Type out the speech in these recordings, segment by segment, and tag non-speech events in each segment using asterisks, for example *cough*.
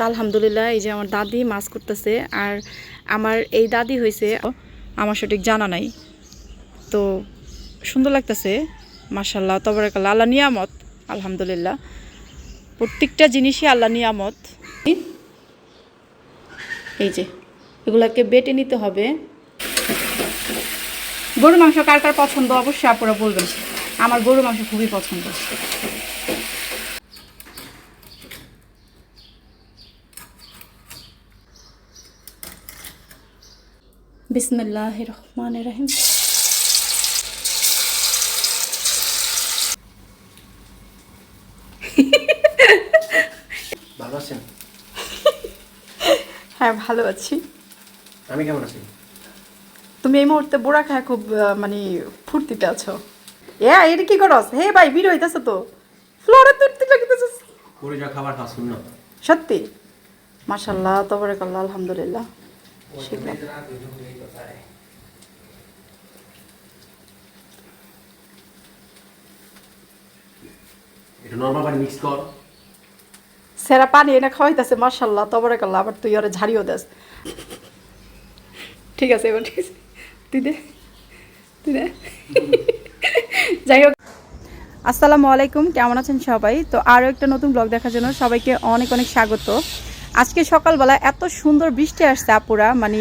তা আলহামদুলিল্লাহ, এই যে আমার দাদি মাছ করতেছে আর আমার এই দাদি হয়েছে আমার সঠিক জানা নাই। তো সুন্দর লাগতেছে মার্শাল্লাহ তবরাকাল্লাহ, আল্লাহ নিয়ামত, আলহামদুলিল্লাহ। প্রত্যেকটা জিনিসই আল্লাহ নিয়ামত। এই যে, এগুলাকে বেটে নিতে হবে। গরু মাংস কার কার পছন্দ, অবশ্যই আপনারা বলবেন। আমার গরু মাংস খুবই পছন্দ। বিসমিল্লাহ রহমান রহিম। ভালো আছেন? হ্যাঁ ভালো আছি। আমি কেমন আছি? তুমি এই মুহূর্তে বুড়া খায় খুব মানে ফুর্তিতে আছো। এ এটা কি করস? হে ভাই ভিড় হইতাছে তো। ফ্লোরে তুলতে লাগিতেছিস করে যা খাবার শুন না সত্যি? মাশাল্লাহ তবরাকাল্লাহ আলহামদুলিল্লাহ। কর। সেরা পানি এনে খাওয়াইতেছে মাশাল্লাহ তবরাকাল্লাহ আবার তুই ওরে ঝাড়িও দেস। ঠিক আছে এবার ঠিক আছে। তুই দে তুই দে। যাই হোক। আসসালামু আলাইকুম কেমন আছেন সবাই? তো আরও একটা নতুন ব্লগ দেখার জন্য সবাইকে অনেক অনেক স্বাগত। আজকে সকালবেলা এত সুন্দর বৃষ্টি আসছে আপুরা মানে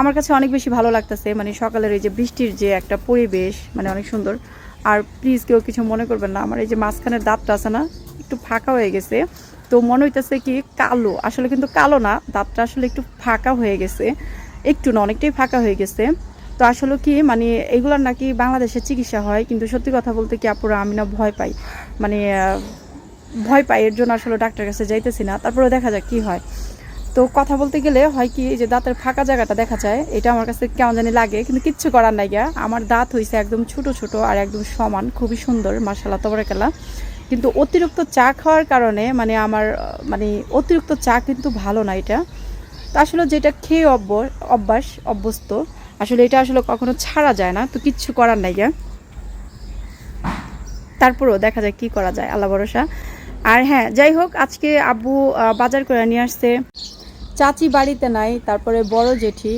আমার কাছে অনেক বেশি ভালো লাগতেছে মানে সকালের এই যে বৃষ্টির যে একটা পরিবেশ মানে অনেক সুন্দর। আর প্লিজ কেউ কিছু মনে করবেন না, আমার এই যে মাঝখানের দাঁতটা আছে না, একটু ফাঁকা হয়ে গেছে। তো মনে হইতেছে কি কালো, আসলে কিন্তু কালো না, দাঁতটা আসলে একটু ফাঁকা হয়ে গেছে, একটু না, অনেকটাই ফাঁকা হয়ে গেছে। তো আসলে কি মানে এগুলোর নাকি বাংলাদেশে চিকিৎসা হয়, কিন্তু সত্যি কথা বলতে কি আপুরা, আমি না ভয় পাই। মানে ভয় পাই, এর জন্য আসলে ডাক্তার কাছে যাইতেছি না। তারপরে দেখা যাক কি হয়। তো কথা বলতে গেলে হয় কি যে দাঁতের ফাঁকা জায়গাটা দেখা যায়, এটা আমার কাছে কেমন জানি লাগে, কিন্তু কিচ্ছু করার নাই গা আমার দাঁত হয়েছে একদম ছোট ছোট আর একদম সমান, খুবই সুন্দর মার্শাল্লাহ তবরাকাল্লা কিন্তু অতিরিক্ত চা খাওয়ার কারণে মানে আমার মানে অতিরিক্ত চা কিন্তু ভালো না এটা। তো আসলে যেটা খেয়ে অভ্য অভ্যাস, অভ্যস্ত, আসলে এটা আসলে কখনো ছাড়া যায় না, তো কিচ্ছু করার নাই গা তারপরেও দেখা যায় কি করা যায়, আল্লাহ ভরসা। আর হ্যাঁ যাই হোক, আজকে আব্বু বাজার করে নিয়ে আসছে। চাচি বাড়িতে নাই, তারপরে বড় জেঠি,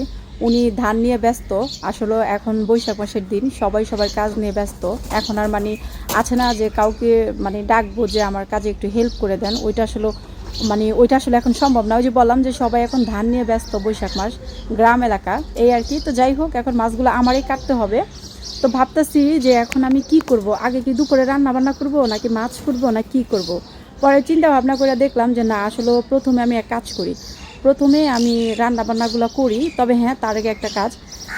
উনি ধান নিয়ে ব্যস্ত। আসলে এখন বৈশাখ মাসের দিন, সবাই সবার কাজ নিয়ে ব্যস্ত। এখন আর মানে আছে না যে কাউকে মানে ডাকবো যে আমার কাজে একটু হেল্প করে দেন। ওইটা আসলে মানে ওইটা আসলে এখন সম্ভব না। ওই যে বললাম যে সবাই এখন ধান নিয়ে ব্যস্ত বৈশাখ মাস, গ্রাম এলাকা, এই আর কি। তো যাই হোক, এখন মাছগুলো আমারই কাটতে হবে। তো ভাবতেছি যে এখন আমি কি করব? আগে কি দুপুরে রান্না বান্না করব, নাকি মাছ করব না কি করব? পরে চিন্তা ভাবনা করে দেখলাম যে না, আসলে প্রথমে আমি এক কাজ করি। প্রথমে আমি রান্না বান্নাগুলো করি, তবে হ্যাঁ তার আগে একটা কাজ।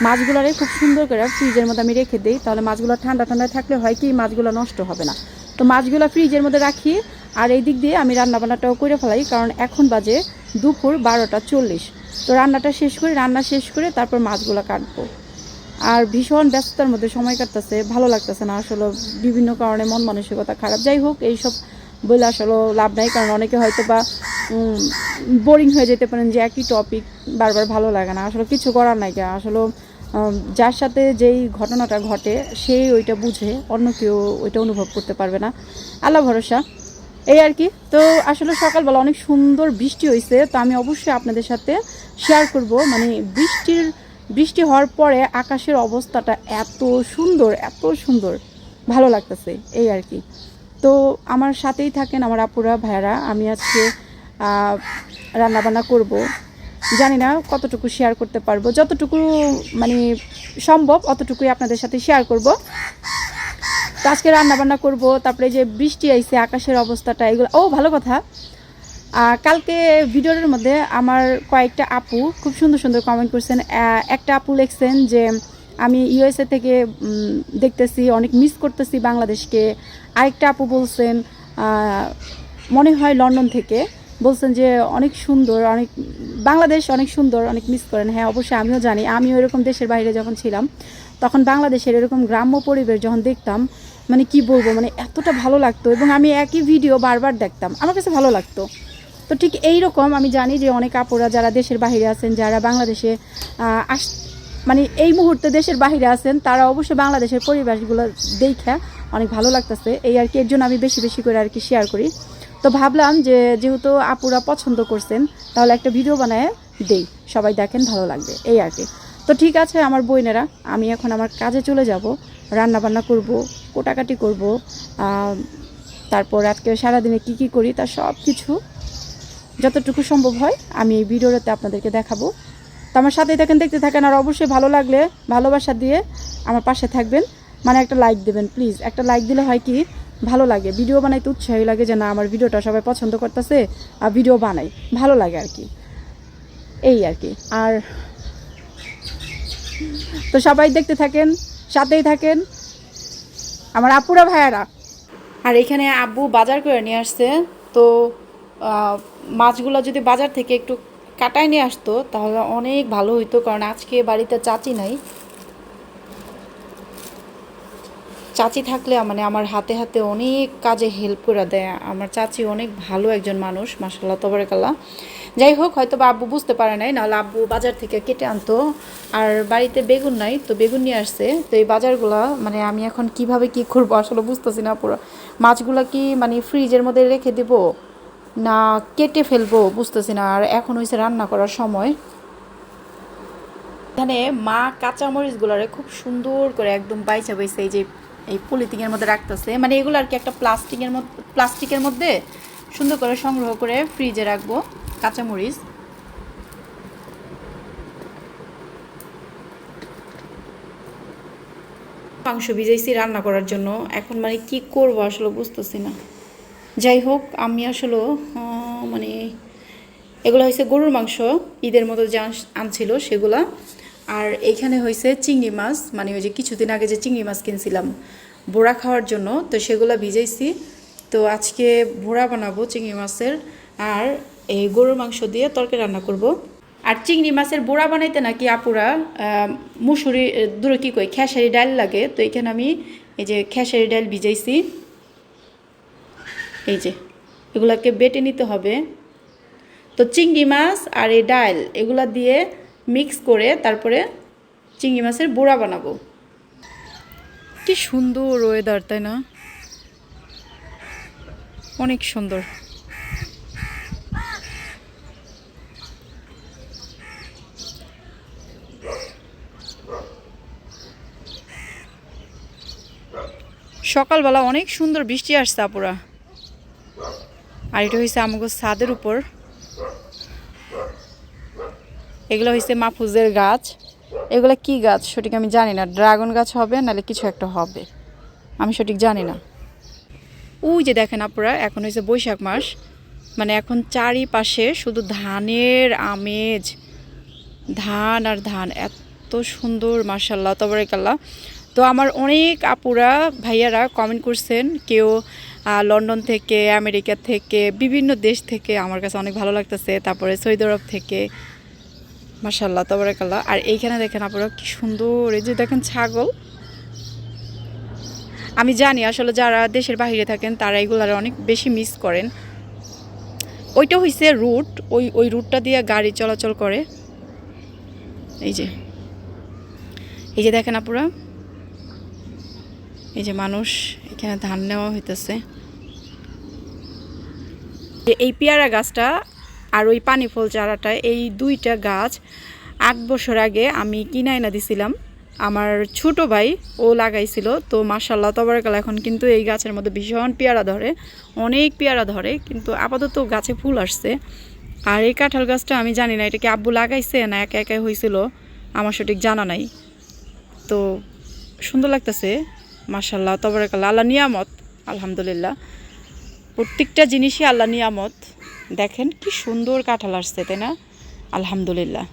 মাছগুলোরে খুব সুন্দর করে ফ্রিজের মধ্যে আমি রেখে দিই, তাহলে মাছগুলো ঠান্ডা ঠান্ডা থাকলে হয় কি, মাছগুলো নষ্ট হবে না। তো মাছগুলো ফ্রিজের মধ্যে রাখি, আর এই দিক দিয়ে আমি রান্না বান্নাটাও করে ফেলাই, কারণ এখন বাজে দুপুর বারোটা চল্লিশ। তো রান্নাটা শেষ করে, রান্না শেষ করে তারপর মাছগুলো কাটবো। আর ভীষণ ব্যস্ততার মধ্যে সময় কাটতেছে, ভালো লাগতেছে না আসলে বিভিন্ন কারণে মন মানসিকতা খারাপ। যাই হোক, এইসব বলে আসলে লাভ নাই, কারণ অনেকে হয়তো বা বোরিং হয়ে যেতে পারেন যে একই টপিক বারবার ভালো লাগে না। আসলে কিছু করার নাই আসলে যার সাথে যেই ঘটনাটা ঘটে, সেই ওইটা বুঝে অন্য কেউ ওইটা অনুভব করতে পারবে না। আল্লাহ ভরসা। এই আর কি। তো আসলে সকালবেলা অনেক সুন্দর বৃষ্টি হয়েছে তো আমি অবশ্যই আপনাদের সাথে শেয়ার করব। মানে বৃষ্টির বৃষ্টি হওয়ার পরে আকাশের অবস্থাটা এত সুন্দর এত সুন্দর। ভালো লাগতেছে এই আর কি। তো আমার সাথেই থাকেন আমার আপুরা, ভাইয়ারা, আমি আজকে রান্নাবান্না করব। জানি না কতটুকু শেয়ার করতে পারব। যতটুকু মানে সম্ভব অতটুকুই আপনাদের সাথে শেয়ার করব। তো আজকে রান্না বান্না করব, তারপরে যে বৃষ্টি আইছে, আকাশের অবস্থাটা, এগুলো ও, ভালো কথা। কালকে ভিডিওর মধ্যে আমার কয়েকটা আপু খুব সুন্দর সুন্দর কমেন্ট করছেন। একটা আপু লিখছেন যে, আমি ইউএসএ থেকে দেখতেছি, অনেক মিস করতেছি বাংলাদেশকে। আরেকটা আপু বলছেন মনে হয় লন্ডন থেকে। বলছেন যে, অনেক সুন্দর, অনেক, বাংলাদেশ অনেক সুন্দর, অনেক মিস করেন। হ্যাঁ অবশ্যই আমিও জানি। আমিও এরকম দেশের বাইরে যখন ছিলাম, তখন বাংলাদেশের এরকম গ্রাম্য পরিবেশ যখন দেখতাম মানে কি বলব মানে এতটা ভালো লাগতো এবং আমি একই ভিডিও বারবার দেখতাম। আমার কাছে ভালো লাগতো। তো ঠিক এই রকম আমি জানি যে অনেক আপুরা যারা দেশের বাইরে আছেন, যারা বাংলাদেশে আস মানে এই মুহূর্তে দেশের বাইরে আছেন, তারা অবশ্যই বাংলাদেশের পরিবেশগুলো দেখা অনেক ভালো লাগতেছে। এই আর কি, এর জন্য আমি বেশি বেশি করে আর কি শেয়ার করি। তো ভাবলাম যে যেহেতু আপুরা পছন্দ করছেন, তাহলে একটা ভিডিও বানায় দেই। সবাই দেখেন, ভালো লাগবে। এই আর কি। তো ঠিক আছে আমার বোনেরা, আমি এখন আমার কাজে চলে যাব রান্না বান্না করব, কোটাকাটি করব তারপর আজকে সারাদিনে কি কি করি তার সব কিছু যতটুকু সম্ভব হয়, আমি এই ভিডিওটাতে আপনাদেরকে দেখাবো। তো আমার সাথেই থাকেন, দেখতে থাকেন, আর অবশ্যই ভালো লাগলে, ভালোবাসা দিয়ে আমার পাশে থাকবেন। মানে একটা লাইক দেবেন প্লিজ একটা লাইক দিলে হয় কি, ভালো লাগে। ভিডিও বানাইতে উৎসাহী লাগে যে, না, আমার ভিডিওটা সবাই পছন্দ করতেছে আর ভিডিও বানাই। ভালো লাগে আর কি। এই আর কি। আর তো সবাই দেখতে থাকেন, সাথেই থাকেন। আমার আপুরা ভাইয়ারা। আর এখানে আব্বু বাজার করে নিয়ে আসছে। তো মাছগুলো যদি বাজার থেকে একটু কাটায় নিয়ে আসতো, তাহলে অনেক ভালো হইতো, কারণ আজকে বাড়িতে চাচি নাই। চাচি থাকলে মানে আমার হাতে হাতে অনেক কাজে হেল্প করে দেয়। আমার চাচি অনেক ভালো একজন মানুষ মাসাল্লাহ তবরেকাল্লা যাই হোক হয়তো বা আব্বু বুঝতে পারে নাই, নাহলে আব্বু বাজার থেকে কেটে আনতো। আর বাড়িতে বেগুন নাই, তো বেগুন নিয়ে আসছে। তো এই বাজারগুলো মানে আমি এখন কীভাবে কি করব আসলে বুঝতেছি না, পুরো মাছগুলো কি মানে ফ্রিজের মধ্যে রেখে দেব? না, কেটে ফেলব, বুঝতেছি না। আর এখন হয়েছে রান্না করার সময়। এখানে মা কাঁচামরিচগুলোরে খুব সুন্দর করে একদম বাইচা বাইচা এই যে, এই পলিথিনের মধ্যে রাখতেছে। মানে এগুলো আর কি একটা প্লাস্টিকের মধ্যে প্লাস্টিকের মধ্যে সুন্দর করে সংগ্রহ করে ফ্রিজে রাখব কাঁচামরিচ। মাংস ভিজাইছি রান্না করার জন্য। এখন মানে কি করব আসলে বুঝতেছি না। যাই হোক, আমি আসলে মানে এগুলো হয়েছে গরুর মাংস, ঈদের মতো যে আনছিল সেগুলা। আর এইখানে হয়েছে চিংড়ি মাছ মানে ওই যে কিছুদিন আগে যে চিংড়ি মাছ কিনছিলাম বোড়া খাওয়ার জন্য, তো সেগুলো ভিজাইছি। তো আজকে ভোড়া বানাবো চিংড়ি মাছের, আর এই গরুর মাংস দিয়ে তরকারি রান্না করব। আর চিংড়ি মাছের বোড়া বানাইতে নাকি আপুরা মুসুরি দূরে কী কই খেসারি ডাল লাগে, তো এখানে আমি এই যে খেসারি ডাল ভিজাইছি। এই যে, এগুলাকে বেটে নিতে হবে। তো চিংড়ি মাছ আর এই ডাল, এগুলা দিয়ে মিক্স করে তারপরে চিংড়ি মাছের বোড়া বানাবো। কি সুন্দর ওয়েদার তাই না? অনেক সুন্দর। সকালবেলা অনেক সুন্দর বৃষ্টি আসছে আপুরা। আর এটা হয়েছে আমাকে ছাদের উপর। এগুলো হয়েছে মাহফুজের গাছ। এগুলো কি গাছ সঠিক আমি জানি না। ড্রাগন গাছ হবে, নাহলে কিছু একটা হবে। আমি সঠিক জানি না। ওই যে দেখেন আপনারা এখন হয়েছে বৈশাখ মাস। মানে এখন চারিপাশে শুধু ধানের আমেজ। ধান আর ধান, এত সুন্দর মার্শাল্লাহ তবরেকাল্লাহ। তো আমার অনেক আপুরা, ভাইয়ারা কমেন্ট করছেন, কেউ লন্ডন থেকে, আমেরিকা থেকে, বিভিন্ন দেশ থেকে আমার কাছে অনেক ভালো লাগতেছে। তারপরে সৌদি আরব থেকে। মার্শাল্লাহ তবরেকাল্লাহ। আর এইখানে দেখেন আপনারা কি সুন্দর। এই যে দেখেন ছাগল। আমি জানি আসলে যারা দেশের বাইরে থাকেন, তারা এগুলার অনেক বেশি মিস করেন। ওইটা হইছে রুট ওই ওই রুটটা দিয়ে গাড়ি চলাচল করে। এই যে। এই যে দেখেন আপুরা এই যে মানুষ, এখানে ধান নেওয়া হইতেছে। এই পেয়ারা গাছটা আর ওই পানি ফল চারাটা, এই দুইটা গাছ আট বছর আগে আমি কিনে এনে দিছিলাম। আমার ছোট ভাই ও লাগাইছিল। তো মার্শাল্লাহ তবরকাল এখন কিন্তু এই গাছের মধ্যে ভীষণ পেয়ারা ধরে, অনেক পেয়ারা ধরে। কিন্তু আপাতত গাছে ফুল আসছে। আর এই কাঁঠাল গাছটা আমি জানি না, এটা কি আব্বু লাগাইছে না একা একাই হয়েছিল আমার সঠিক জানা নাই। তো সুন্দর লাগতেছে। মার্শাল্লাহ তবরকাল আল্লাহ নিয়ামত, আলহামদুলিল্লাহ। প্রত্যেকটা জিনিসই আল্লাহ নিয়ামত। দেখেন কি সুন্দর কাঁঠাল আসছে, তাই না? আলহামদুলিল্লাহ।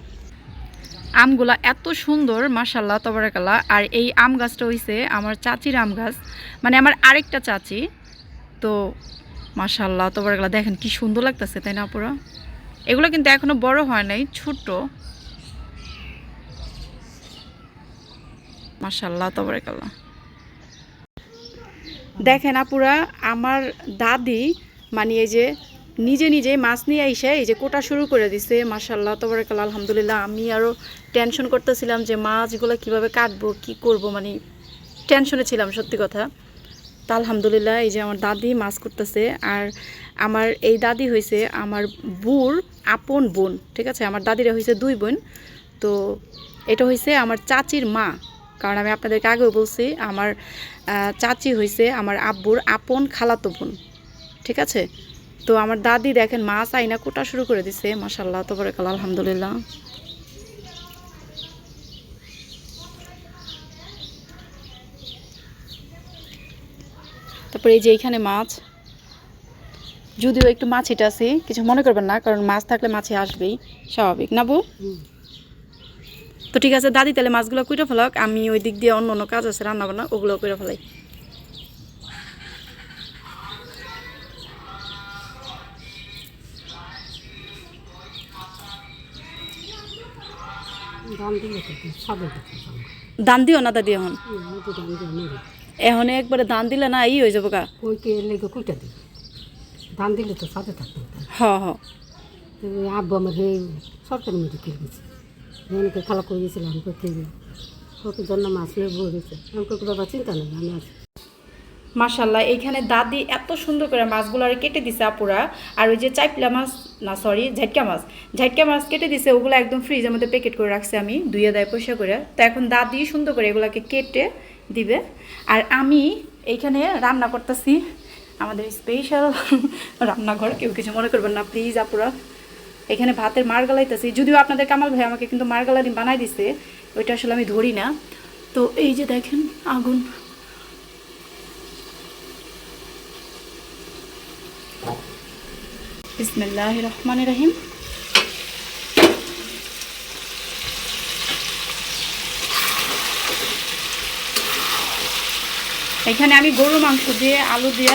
আমগুলা এত সুন্দর মার্শাল্লাহ তবরাকাল্লাহ। আর এই আম গাছটা হইছে আমার চাচির আম গাছ। মানে আমার আরেকটা চাচি। তো মার্শাল্লাহ তবরাকাল্লাহ, দেখেন কি সুন্দর লাগতেছে, তাই না পুরো এগুলো কিন্তু এখনও বড় হয় নাই ছোট মার্শাল্লাহ তবরাকাল্লাহ। দেখেন আপুরা, আমার দাদি মানে এই যে নিজে নিজে মাছ নিয়ে এসে এই যে কোটা শুরু করে দিছে মার্শাল্লাহ তবরাকাল আলহামদুলিল্লাহ। আমি আরও টেনশন করতেছিলাম যে মাছগুলো কীভাবে কাটবো, কি করব মানে টেনশনে ছিলাম, সত্যি কথা। তা আলহামদুলিল্লাহ, এই যে আমার দাদি মাছ করতেছে আর আমার এই দাদি হয়েছে আমার বুর আপন বোন, ঠিক আছে? আমার দাদিরা হয়েছে দুই বোন। তো এটা হয়েছে আমার চাচির মা। কারণ আমি আপনাদেরকে আগেও বলছি, আমার চাচি হয়েছে আমার আব্বুর আপন খালাতো বোন, ঠিক আছে? তো আমার দাদি দেখেন মাছ আইনা কোটা শুরু করে দিছে মাসাল্লাহ তো কাল আলহামদুলিল্লাহ। তারপরে এই যে এইখানে মাছ, যদিও একটু মাছ এটা আছে, কিছু মনে করবেন না, কারণ মাছ থাকলে মাছে আসবেই, স্বাভাবিক। না বউ তো ঠিক আছে দাদি তাহলে মাছগুলো কুইটা ফেলাক আমি ওই দিক দিয়ে অন্য অন্য কাজ আছে রান্না বান্না ওগুলো করে ফেলাই। দান দিও না দাদি এখন? এখন একবারে দান দিলে না ই হয়ে যাব গা। কইটা দাম দিলে তো সাদা থাকতো হ হ। তো ওই আব্বু আমার সরকারি মেডিকেল গেছে মেয়েকে খালা করে গেছিলাম করতে ওকে জন্য মাছ নিয়ে বয়ে গেছে আমি কই বাবা চিন্তা নেই, আমি আছি। মাশাল্লাহ এইখানে দাদি এত সুন্দর করে মাছগুলো আর কেটে দিছে আপুরা। আর ওই যে চাইপলা মাছ, না সরি ঝাটকা মাছ। ঝাটকা মাছ কেটে দিছে, ওগুলো একদম ফ্রিজের মধ্যে প্যাকেট করে রাখছি আমি দুইয়ে দেয় পয়সা করে। তো এখন দাদি সুন্দর করে এগুলাকে কেটে দিবে। আর আমি এইখানে রান্না করতেছি, আমাদের স্পেশাল রান্নাঘর, কেউ কিছু মনে করবেন না প্লিজ আপুরা। এখানে ভাতের মার গালাইতেছি। যদিও আপনাদের কামাল ভাই আমাকে কিন্তু মার গালানি বানাই দিছে, ওইটা আসলে আমি ধরি না। তো এই যে দেখেন, আগুন। বিসমিল্লাহ রহমান রহিম। এখানে আমি গরুর মাংস দিয়ে আলু দিয়ে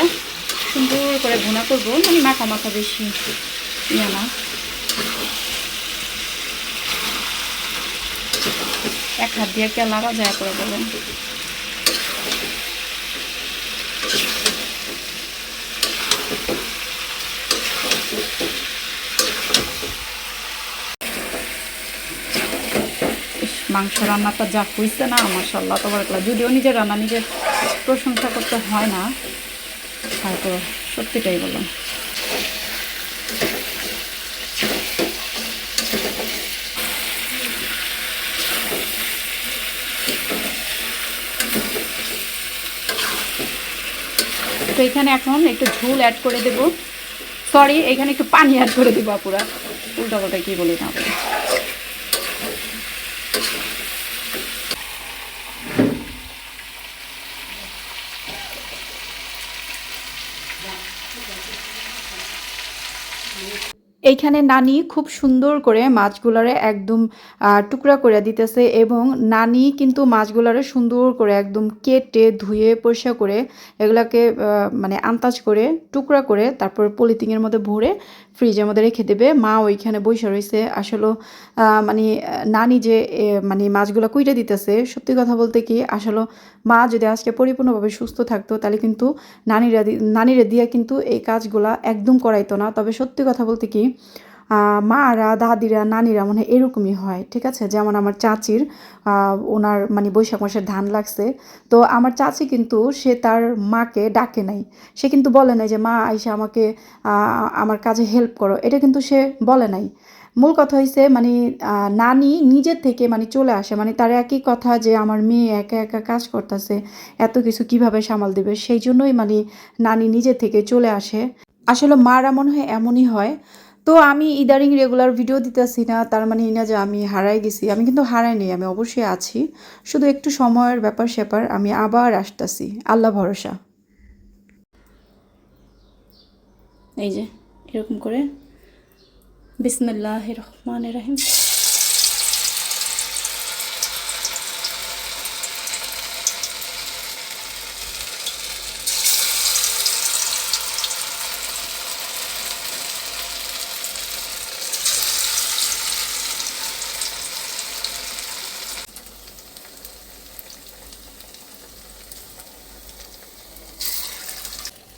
সুন্দর করে ভুনা করব। মানে মাখা মাখা বেশি ইয়ে না। হাত দিয়ে কে লাড়া যায় করে বলেন মাংস রান্নাটা যা হয়েছে না মাসাল্লাহ তোমার যদিও নিজের রান্না নিজের প্রশংসা করতে হয় না, তারপর সত্যিটাই বললাম। তো এখানে এখন একটু ঝুল অ্যাড করে দেব। সরি এখানে একটু পানি অ্যাড করে দেবো আপুরা। উল্টা কথা কী বলি না। বলি। এইখানে নানি খুব সুন্দর করে মাছগুলারে একদম টুকরা করে দিতেছে এবং নানি কিন্তু মাছগুলারে সুন্দর করে একদম কেটে ধুয়ে পরিষ্কার করে এগুলাকে মানে আন্তাজ করে, টুকরা করে তারপর পলিথিনের মধ্যে ভরে ফ্রিজের মধ্যে রেখে দেবে। মা ওইখানে বৈশা রয়েছে। আসলে মানে নানি যে মানে মাছগুলো কুইটে দিতেছে, সত্যি কথা বলতে কি, আসলে মা যদি আজকে পরিপূর্ণভাবে সুস্থ থাকতো, তাহলে কিন্তু নানিরা নানিরা দিয়া কিন্তু এই কাজগুলা একদম করাইতো না। তবে সত্যি কথা বলতে কি মারা দাদিরা, নানিরা মনে এরকমই হয়, ঠিক আছে? যেমন আমার চাচির ওনার মানে বৈশাখ মাসের ধান লাগছে। তো আমার চাচি কিন্তু সে তার মাকে ডাকে নাই। সে কিন্তু বলে নাই যে, মা, আইসা আমাকে আমার কাজে হেল্প করো। এটা কিন্তু সে বলে নাই। মূল কথা হয়েছে মানে নানি নিজের থেকে মানে চলে আসে। মানে তার একই কথা যে, আমার মেয়ে একা একা কাজ করতেছে, এত কিছু কীভাবে সামাল দেবে? সেই জন্যই মানে নানি নিজে থেকে চলে আসে। আসলে মারা মনে হয় এমনই হয় তো আমি ইদারিং রেগুলার ভিডিও দিতেছি না, তার মানে এই না যে আমি হারাই গেছি, আমি কিন্তু হারাই নেই, আমি অবশ্যই আছি। শুধু একটু সময়ের ব্যাপার স্যাপার, আমি আবার আসতেছি। আল্লাহ ভরসা। এই যে, এরকম করে। বিসমিল্লাহ রহমান রাহিম।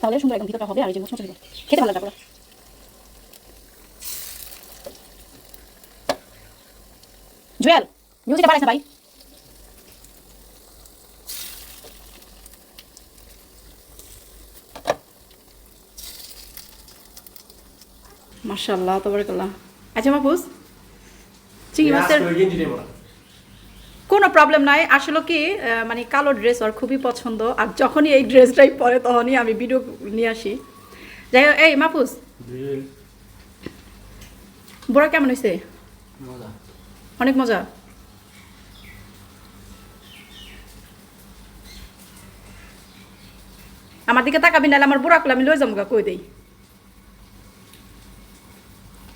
তাহলে সুন্দর একদম ভিতরটা হবে আর এই যে মুচমুচে খেতে ভালো লাগবে জুয়েল মিউজিক বাড়াইছে ভাই। মাশাআল্লাহ তবরকাল্লাহ। আচ্ছা মাহফুজ চিংড়ি মাছের কোনো প্রবলেম নাই। আসলে কি মানে কালো ড্রেস ওর খুবই পছন্দ। আর যখনই এই ড্রেসটাই পরে তখনই আমি ভিডিও নিয়ে আসি। যাই হোক এই মাহফুজ। বড়া কেমন হয়েছে অনেক মজা। আমার দিকে তাকাবি নাহলে আমার বুড়া আমি লই যাব কই দেই?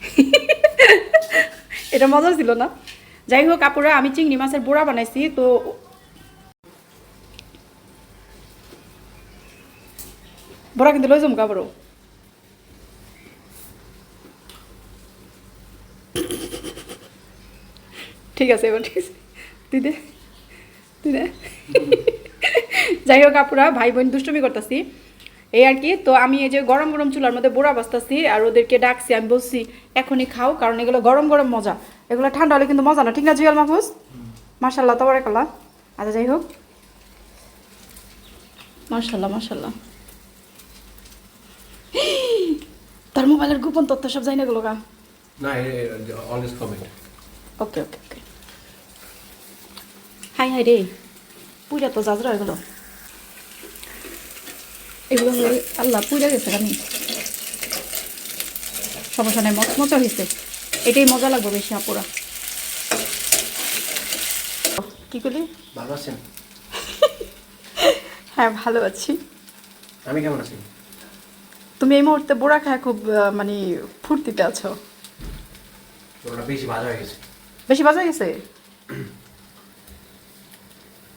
*laughs* এটা মজা ছিল না? যাই হোক, আপুরা, আমি চিংড়ি মাছের বোড়া বানাইছি, তো বড়া কিন্তু লই গা, বড়। ঠিক আছে, এবার ঠিক আছে। তুই দে তুই দে। যাই হোক, আপুরা, ভাই বোন দুষ্টুমি করতেছি। এই আর কি, তো আমি এই যে গরম গরম চুলার মধ্যে বোড়া বাঁচতেছি আর ওদেরকে ডাকছি, আমি বলছি, এখনই খাও, কারণ এগুলো গরম গরম মজা। এগুলো ঠান্ডা হলে কিন্তু মজা না। ঠিক না জুয়াল মাহফুজ? মার্শাল্লাহ তোমার কাল্লা আচ্ছা যাই হোক। মার্শাল্লাহ মার্শাল্লাহ তার মোবাইলের গোপন তথ্য সব যাই না গেলো গা। না always comment okay okay okay. Hi hi রে। পুজা তো জাজরা হয়ে গেল। এগুলো আল্লাহ পুজা গেছে আমি সমস্যা নেই মচ মজা হয়েছে এটাই মজা লাগবে বেশি আপুরা। কি করলি? ভালো আছেন *laughs* হ্যাঁ ভালো আছি। আমি কেমন আছি? তুমি এই মুহূর্তে বোড়া খায় খুব মানে ফুর্তিতে আছো। বেশি ভালো হয়ে গেছে। বেশি বাজা গেছে?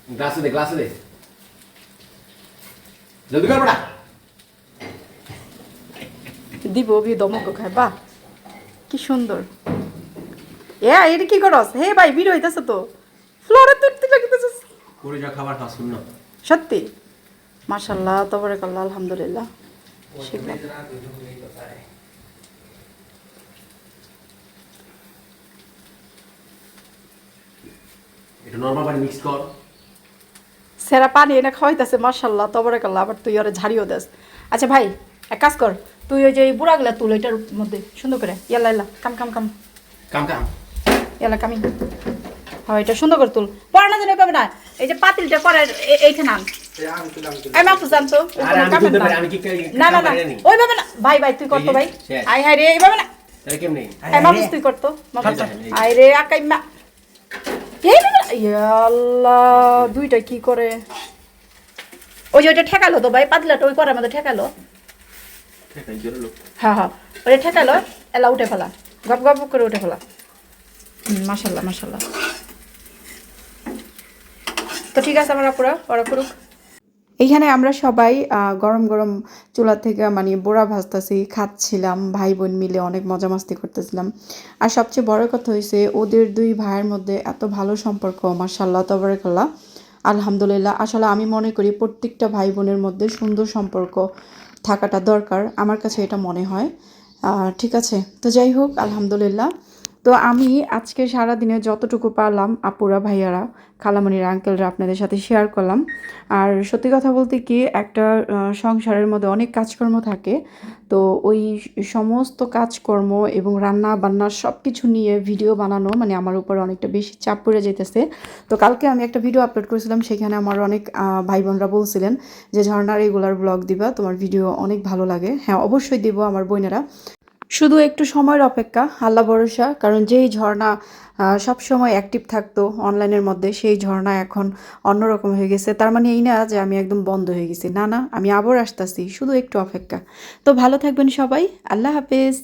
গ্লাসে দে গ্লাসে দে। জলদি কর বড়া দিব বি দমক খায় বাহ। সুন্দর। এ এটা কি করস? হে ভাই ভিড় হইতাছে তো। ফ্লোরে তুলতে লাগিতেছিস করে যা খাবার শুন না। সত্যি? মাশাল্লাহ তবরাকাল্লাহ আলহামদুলিল্লাহ। শিখলাম এটা নর্মাল পানি মিক্স কর। সেরা পানি এনে খাওয়াইতেছে মাশাল্লাহ তবরাকাল্লাহ আবার তুই ওরে ঝাড়িও দেস। আচ্ছা ভাই এক কাজ কর তুই ওই যে এই বুড়াগুলা তুল এটার মধ্যে সুন্দর করে। ইয়াল্লা ইয়াল্লা কাম কাম কাম। কাম কাম। ইয়াল্লা কামি। হয় এটা সুন্দর করে তুল। পড়া না যেন পাবে না এই যে পাতিলটা এ- এইখানে আন না। পারি, না না কাম না পারি নি? ওইভাবে না। ভাই ভাই তুই করতো ভাই। আই হাই রে এইভাবে না। তুই করতো দেখেন, আই রে আকাই মা। ইয়া আল্লাহ দুইটা কি করে? ওই যে ওইটা ঠেকালো তো ভাই পাতলাটা ওই করার মধ্যে ঠেকালো। এলা উঠে ফেলা। গপ গপ করে উঠে ফেলা। তো ঠিক আছে ওরা করুক এইখানে আমরা সবাই গরম গরম চুলা থেকে মানে বোড়া ভাজতেছি, খাচ্ছিলাম ভাই বোন মিলে অনেক মজা মাস্তি করতেছিলাম। আর সবচেয়ে বড় কথা হয়েছে ওদের দুই ভাইয়ের মধ্যে এত ভালো সম্পর্ক মার্শাল্লাহ তবরাকাল্লাহ। আলহামদুলিল্লাহ, আসলে আমি মনে করি প্রত্যেকটা ভাই বোনের মধ্যে সুন্দর সম্পর্ক। থাকাটা দরকার আমার কাছে এটা মনে হয়। ঠিক আছে? তো যাই হোক আলহামদুলিল্লাহ। তো আমি আজকে সারা দিনে যতটুকু পারলাম, আপুরা, ভাইয়ারা, খালামণির আঙ্কেলরা আপনাদের সাথে শেয়ার করলাম। আর সত্যি কথা বলতে কি, একটা সংসারের মধ্যে অনেক কাজকর্ম থাকে। তো ওই সমস্ত কাজকর্ম এবং রান্না বান্না সব কিছু নিয়ে ভিডিও বানানো মানে আমার উপর অনেকটা বেশি চাপ পড়ে যেতেছে তো কালকে আমি একটা ভিডিও আপলোড করেছিলাম, সেখানে আমার অনেক ভাই বোনরা বলছিলেন যে, ঝর্ণার রেগুলার ব্লগ দিবা, তোমার ভিডিও অনেক ভালো লাগে। হ্যাঁ অবশ্যই দিব আমার বোনেরা। শুধু একটু সময়ের অপেক্ষা, আল্লাহ ভরসা, কারণ যেই ঝর্ণা সব সময় অ্যাক্টিভ থাকতো অনলাইনের মধ্যে, সেই ঝর্ণা এখন অন্যরকম হয়ে গেছে। তার মানে এই না যে আমি একদম বন্ধ হয়ে গেছি। না না, আমি আবার আসতেছি, শুধু একটু অপেক্ষা। তো ভালো থাকবেন সবাই, আল্লাহ হাফেজ।